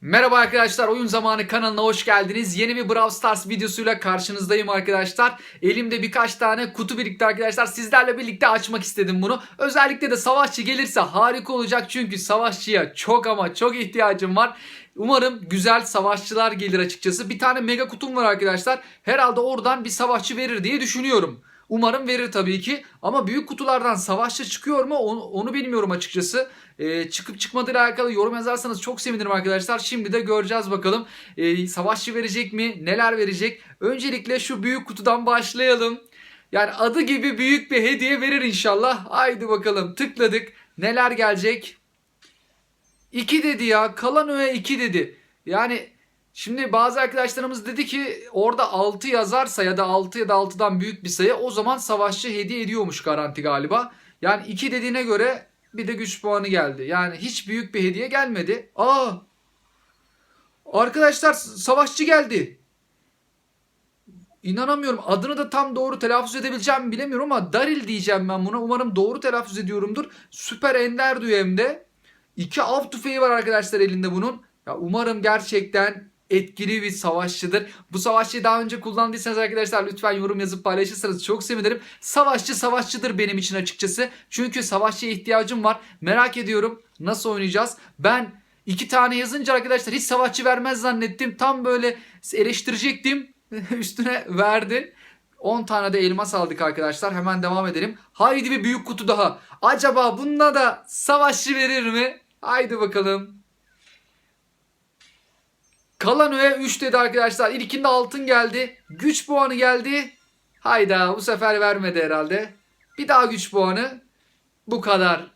Merhaba arkadaşlar Oyun Zamanı kanalına hoş geldiniz. Yeni bir Brawl Stars videosuyla karşınızdayım arkadaşlar. Elimde birkaç tane kutu birikti arkadaşlar. Sizlerle birlikte açmak istedim bunu. Özellikle de savaşçı gelirse harika olacak. Çünkü savaşçıya çok ama çok ihtiyacım var. Umarım güzel savaşçılar gelir açıkçası. Bir tane mega kutum var arkadaşlar. Herhalde oradan bir savaşçı verir diye düşünüyorum. Umarım verir tabii ki. Ama büyük kutulardan savaşçı çıkıyor mu onu, onu bilmiyorum açıkçası. Ee, çıkıp çıkmadığıyla alakalı yorum yazarsanız çok sevinirim arkadaşlar. Şimdi de göreceğiz bakalım. Ee, savaşçı verecek mi? Neler verecek? Öncelikle şu büyük kutudan başlayalım. Yani adı gibi büyük bir hediye verir inşallah. Haydi bakalım tıkladık. Neler gelecek? 2 dedi ya. Kalan öğe 2 dedi. Yani şimdi bazı arkadaşlarımız dedi ki orada 6 yazarsa ya da 6 ya da 6'dan büyük bir sayı o zaman savaşçı hediye ediyormuş garanti galiba. Yani 2 dediğine göre bir de güç puanı geldi. Yani hiç büyük bir hediye gelmedi. Aa! Arkadaşlar savaşçı geldi. İnanamıyorum. Adını da tam doğru telaffuz edebileceğimi bilemiyorum ama Daril diyeceğim ben buna. Umarım doğru telaffuz ediyorumdur. Süper Ender diyor hem de. İki av tüfeği var arkadaşlar elinde bunun. Ya umarım gerçekten etkili bir savaşçıdır. Bu savaşçıyı daha önce kullandıysanız arkadaşlar lütfen yorum yazıp paylaşırsanız çok sevinirim. Savaşçı savaşçıdır benim için açıkçası. Çünkü savaşçıya ihtiyacım var. Merak ediyorum nasıl oynayacağız. Ben iki tane yazınca arkadaşlar hiç savaşçı vermez zannettim. Tam böyle eleştirecektim. Üstüne verdi. 10 tane de elmas aldık arkadaşlar. Hemen devam edelim. Haydi bir büyük kutu daha. Acaba bunda da savaşçı verir mi? Haydi bakalım. Kalan öğe 3 dedi arkadaşlar. İlkinde altın geldi. Güç puanı geldi. Hayda bu sefer vermedi herhalde. Bir daha güç puanı. Bu kadar.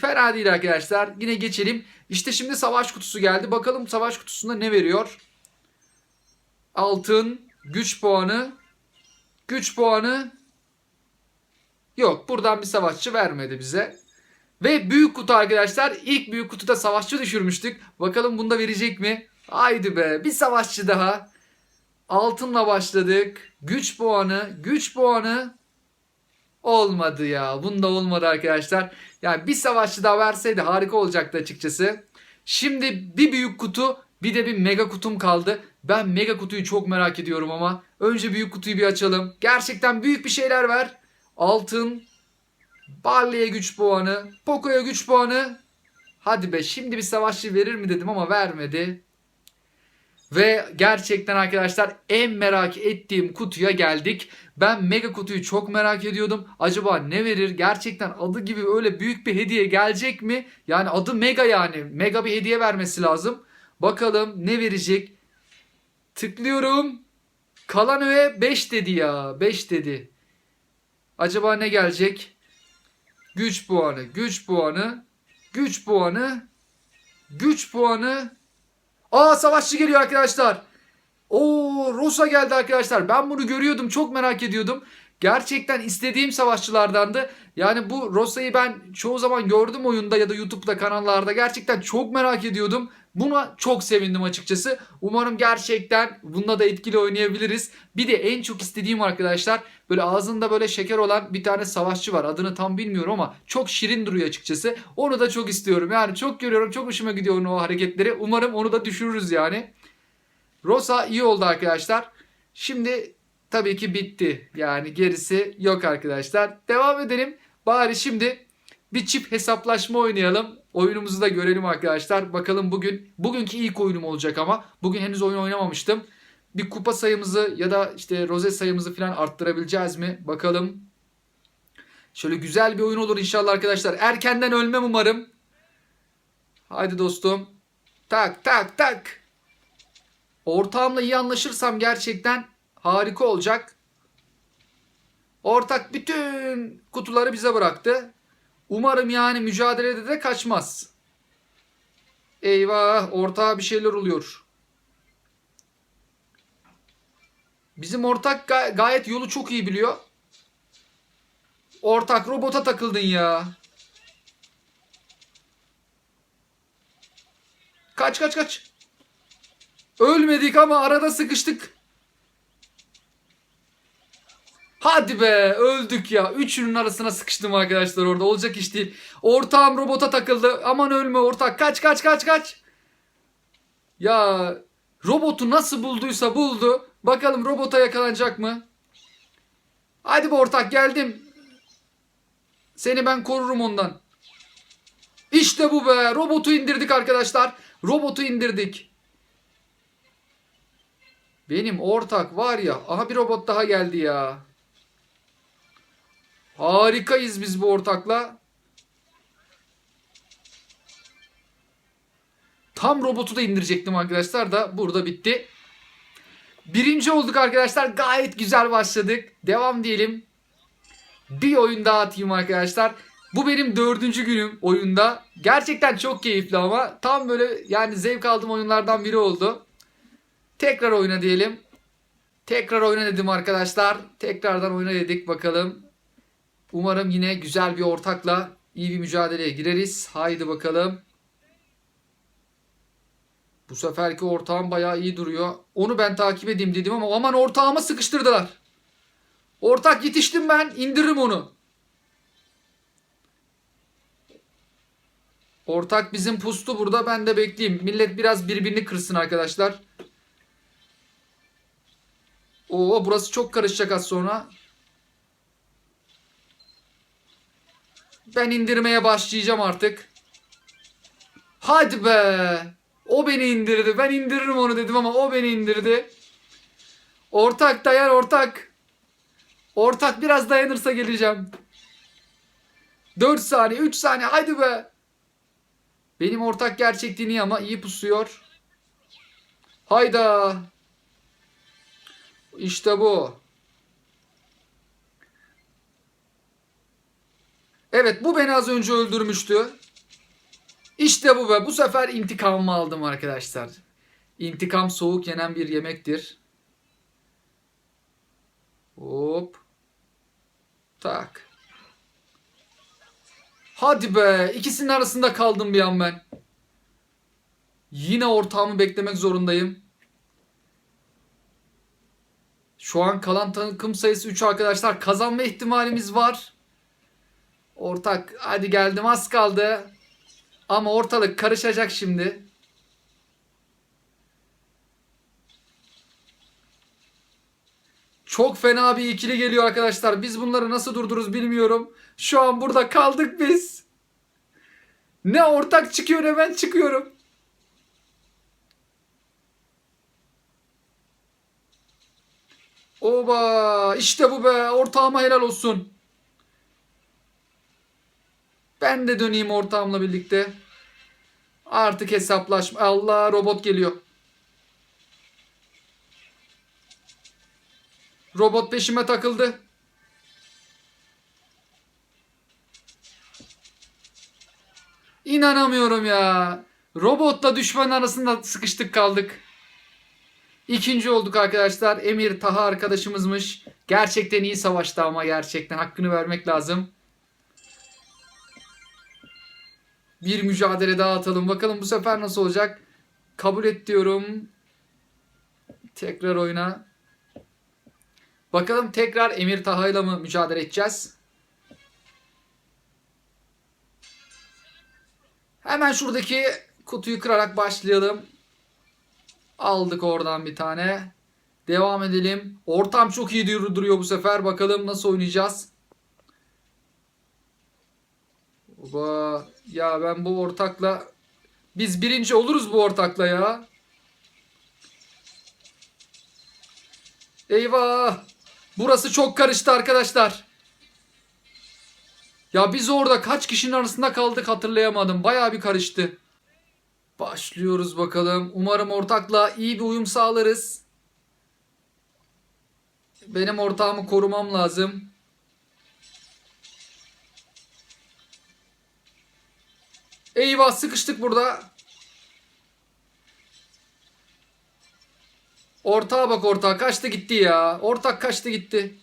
Fena değil arkadaşlar. Yine geçelim. İşte şimdi savaş kutusu geldi. Bakalım savaş kutusunda ne veriyor? Altın, güç puanı, güç puanı. Yok buradan bir savaşçı vermedi bize. Ve büyük kutu arkadaşlar. İlk büyük kutuda savaşçı düşürmüştük. Bakalım bunda verecek mi? Haydi be bir savaşçı daha. Altınla başladık. Güç puanı, güç puanı. Olmadı ya. Bunda olmadı arkadaşlar. Yani bir savaşçı daha verseydi harika olacaktı açıkçası. Şimdi bir büyük kutu bir de bir mega kutum kaldı. Ben mega kutuyu çok merak ediyorum ama. Önce büyük kutuyu bir açalım. Gerçekten büyük bir şeyler ver. Altın. Barley'e güç puanı. Poco'ya güç puanı. Hadi be şimdi bir savaşçı verir mi dedim ama vermedi. Ve gerçekten arkadaşlar en merak ettiğim kutuya geldik. Ben mega kutuyu çok merak ediyordum. Acaba ne verir? Gerçekten adı gibi öyle büyük bir hediye gelecek mi? Yani adı mega yani. Mega bir hediye vermesi lazım. Bakalım ne verecek? Tıklıyorum. Kalan öğe 5 dedi ya. 5 dedi. Acaba ne gelecek? Güç puanı, güç puanı, güç puanı, güç puanı. Aa savaşçı geliyor arkadaşlar. Oo Rosa geldi arkadaşlar. Ben bunu görüyordum. Çok merak ediyordum. Gerçekten istediğim savaşçılardandı. Yani bu Rosa'yı ben çoğu zaman gördüm oyunda ya da YouTube'da kanallarda. Gerçekten çok merak ediyordum. Buna çok sevindim açıkçası. Umarım gerçekten bunda da etkili oynayabiliriz. Bir de en çok istediğim arkadaşlar böyle ağzında böyle şeker olan bir tane savaşçı var. Adını tam bilmiyorum ama çok şirin duruyor açıkçası. Onu da çok istiyorum. Yani çok görüyorum. Çok hoşuma gidiyor onun o hareketleri. Umarım onu da düşürürüz yani. Rosa iyi oldu arkadaşlar. Şimdi tabii ki bitti. Yani gerisi yok arkadaşlar. Devam edelim. Bari şimdi bir çift hesaplaşma oynayalım. Oyunumuzu da görelim arkadaşlar. Bakalım bugün bugünkü ilk oyunum olacak ama bugün henüz oyun oynamamıştım. Bir kupa sayımızı ya da işte rozet sayımızı falan arttırabileceğiz mi? Bakalım. Şöyle güzel bir oyun olur inşallah arkadaşlar. Erkenden ölmem umarım. Haydi dostum. Tak tak tak. Ortağımla iyi anlaşırsam gerçekten harika olacak. Ortak bütün kutuları bize bıraktı. Umarım yani mücadelede de kaçmaz. Eyvah ortağa bir şeyler oluyor. Bizim ortak ga- gayet yolu çok iyi biliyor. Ortak robota takıldın ya. Kaç kaç kaç. Ölmedik ama arada sıkıştık. Hadi be öldük ya. Üçünün arasına sıkıştım arkadaşlar orada. Olacak iş değil. Ortağım robota takıldı. Aman ölme ortak. Kaç kaç kaç kaç. Ya robotu nasıl bulduysa buldu. Bakalım robota yakalanacak mı? Hadi be ortak geldim. Seni ben korurum ondan. İşte bu be. Robotu indirdik arkadaşlar. Robotu indirdik. Benim ortak var ya. Aha bir robot daha geldi ya. Harikayız biz bu ortakla. Tam robotu da indirecektim arkadaşlar da burada bitti. Birinci olduk arkadaşlar. Gayet güzel başladık. Devam diyelim. Bir oyun daha atayım arkadaşlar. Bu benim dördüncü günüm oyunda. Gerçekten çok keyifli ama tam böyle yani zevk aldığım oyunlardan biri oldu. Tekrar oyna diyelim. Tekrar oyna dedim arkadaşlar. Tekrardan oyna dedik bakalım. Umarım yine güzel bir ortakla iyi bir mücadeleye gireriz. Haydi bakalım. Bu seferki ortağım bayağı iyi duruyor. Onu ben takip edeyim dedim ama aman ortağıma sıkıştırdılar. Ortak yetiştim ben. indiririm onu. Ortak bizim pustu burada. Ben de bekleyeyim. Millet biraz birbirini kırsın arkadaşlar. Oo burası çok karışacak az sonra. Ben indirmeye başlayacağım artık. Hadi be. O beni indirdi. Ben indiririm onu dedim ama o beni indirdi. Ortak dayan ortak. Ortak biraz dayanırsa geleceğim. 4 saniye 3 saniye haydi be. Benim ortak gerçekten iyi ama iyi pusuyor. Hayda. İşte bu. Evet bu beni az önce öldürmüştü. İşte bu be. Bu sefer intikamımı aldım arkadaşlar. İntikam soğuk yenen bir yemektir. Hop. Tak. Hadi be. İkisinin arasında kaldım bir an ben. Yine ortağımı beklemek zorundayım. Şu an kalan takım sayısı 3 arkadaşlar. Kazanma ihtimalimiz var. Ortak hadi geldim az kaldı. Ama ortalık karışacak şimdi. Çok fena bir ikili geliyor arkadaşlar. Biz bunları nasıl durdururuz bilmiyorum. Şu an burada kaldık biz. Ne ortak çıkıyor ne ben çıkıyorum. Oba işte bu be ortağıma helal olsun. Ben de döneyim ortağımla birlikte. Artık hesaplaşma. Allah robot geliyor. Robot peşime takıldı. İnanamıyorum ya. Robotla düşman arasında sıkıştık kaldık. İkinci olduk arkadaşlar. Emir Taha arkadaşımızmış. Gerçekten iyi savaştı ama gerçekten hakkını vermek lazım. Bir mücadele daha atalım. Bakalım bu sefer nasıl olacak. Kabul et diyorum. Tekrar oyna. Bakalım tekrar Emir Taha'yla mı mücadele edeceğiz? Hemen şuradaki kutuyu kırarak başlayalım. Aldık oradan bir tane. Devam edelim. Ortam çok iyi duruyor bu sefer. Bakalım nasıl oynayacağız. Oba. Ya ben bu ortakla biz birinci oluruz bu ortakla ya. Eyvah. Burası çok karıştı arkadaşlar. Ya biz orada kaç kişinin arasında kaldık hatırlayamadım. Bayağı bir karıştı. Başlıyoruz bakalım. Umarım ortakla iyi bir uyum sağlarız. Benim ortağımı korumam lazım. Eyvah sıkıştık burada. Ortağa bak ortağa kaçtı gitti ya. Ortak kaçtı gitti.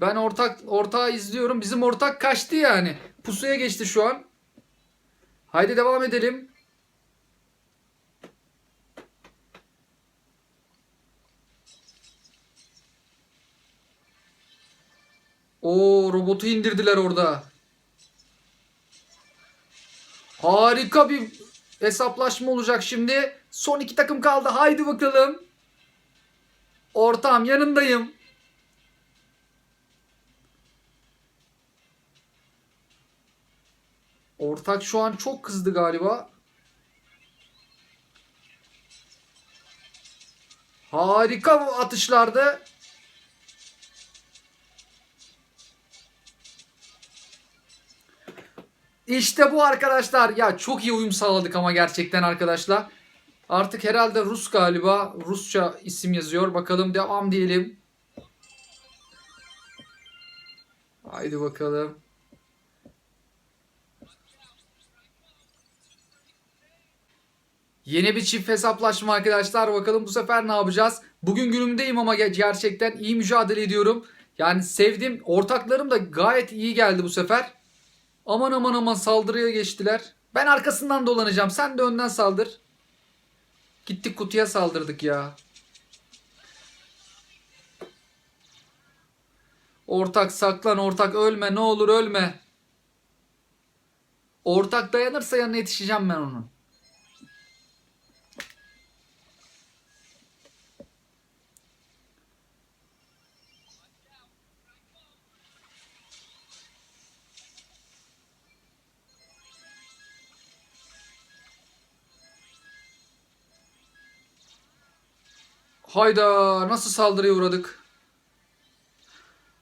Ben ortak ortağı izliyorum. Bizim ortak kaçtı yani. Pusuya geçti şu an. Haydi devam edelim. O robotu indirdiler orada. Harika bir hesaplaşma olacak şimdi. Son iki takım kaldı. Haydi bakalım. Ortam yanındayım. Ortak şu an çok kızdı galiba. Harika atışlardı. İşte bu arkadaşlar. Ya çok iyi uyum sağladık ama gerçekten arkadaşlar. Artık herhalde Rus galiba. Rusça isim yazıyor. Bakalım devam diyelim. Haydi bakalım. Yeni bir çift hesaplaşma arkadaşlar. Bakalım bu sefer ne yapacağız? Bugün günümdeyim ama ge- gerçekten iyi mücadele ediyorum. Yani sevdim. Ortaklarım da gayet iyi geldi bu sefer. Aman aman aman saldırıya geçtiler. Ben arkasından dolanacağım. Sen de önden saldır. Gittik kutuya saldırdık ya. Ortak saklan ortak ölme ne olur ölme. Ortak dayanırsa yanına yetişeceğim ben onun. Hayda nasıl saldırıya uğradık?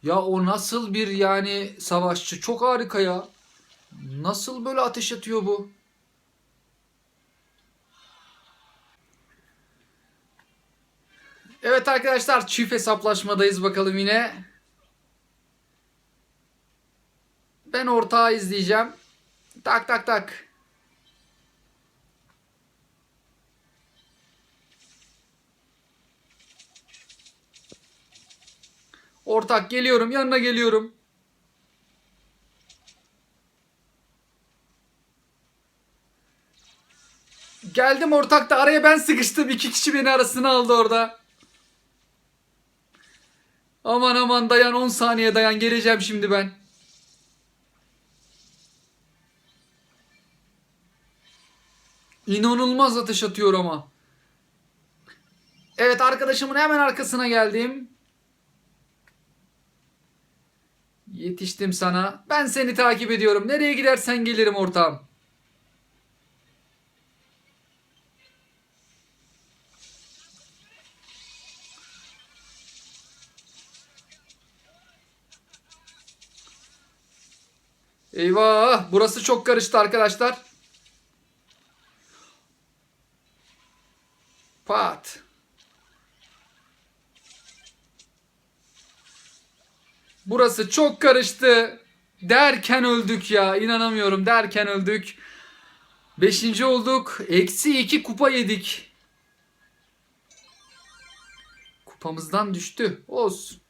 Ya o nasıl bir yani savaşçı? Çok harika ya. Nasıl böyle ateş atıyor bu? Evet arkadaşlar çift hesaplaşmadayız bakalım yine. Ben ortağı izleyeceğim. Tak tak tak. Ortak geliyorum yanına geliyorum. Geldim ortak da araya ben sıkıştım. İki kişi beni arasına aldı orada. Aman aman dayan 10 saniye dayan geleceğim şimdi ben. İnanılmaz ateş atıyor ama. Evet arkadaşımın hemen arkasına geldim. Yetiştim sana. Ben seni takip ediyorum. Nereye gidersen gelirim ortağım. Eyvah! Burası çok karıştı arkadaşlar. Pat. Burası çok karıştı. Derken öldük ya. İnanamıyorum. Derken öldük. Beşinci olduk. Eksi iki kupa yedik. Kupamızdan düştü. Olsun.